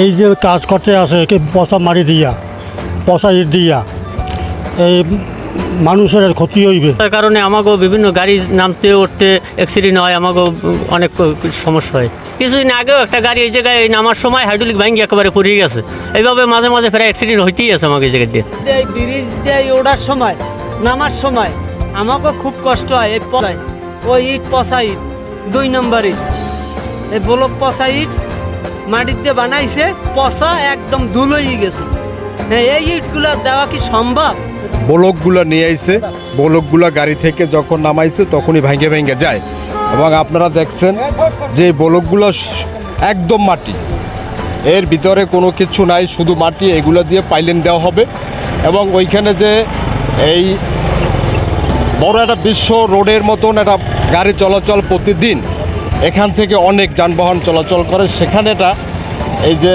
এই যে কাজ করতে আসে কে পচা মারি দিয়া পচা ইট দিয়া এই মানুষের ক্ষতি হইবে। তার কারণে আমাকেও বিভিন্ন গাড়ি নামতে উঠতে অ্যাক্সিডেন্ট হয় আমাকেও অনেক সমস্যা হয়। কিছুদিন আগেও একটা গাড়ি এই জায়গায় নামার সময় হাইড্রোলিক ভাঙ্গি একেবারে পড়ে গেছে। এইভাবে মাঝে মাঝে প্রায় অ্যাক্সিডেন্ট হইতেই আছে আমাকে এই জায়গা দিয়ে এই ব্রিজ দিয়ে ওঠার সময় নামার সময় আমাকেও খুব কষ্ট হয় এই পচাই ওই ইট পচা ইট দুই নম্বর ইট এই ব্লক পচা ইট দিয়ে বানাইছে, পচা একদম ধুলোই গেছে। হ্যাঁ এই ইটগুলো দেওয়া কি সম্ভব? ব্লকগুলো নিয়ে আইছে, ব্লকগুলো গাড়ি থেকে যখন নামাইছে তখনই ভেঙে ভেঙে যায়। এবং আপনারা দেখছেন যে ব্লকগুলো একদম মাটি। এর ভিতরে কোনো কিছু নাই, শুধু মাটি, এগুলো দিয়ে পাইলেন দেওয়া হবে। এবং ওইখানে যে এই বড় একটা বিশ্ব রোডের মতন একটা গাড়ি চলাচল প্রতিদিন এখান থেকে অনেক যানবাহন চলাচল করে। সেখানেটা এই যে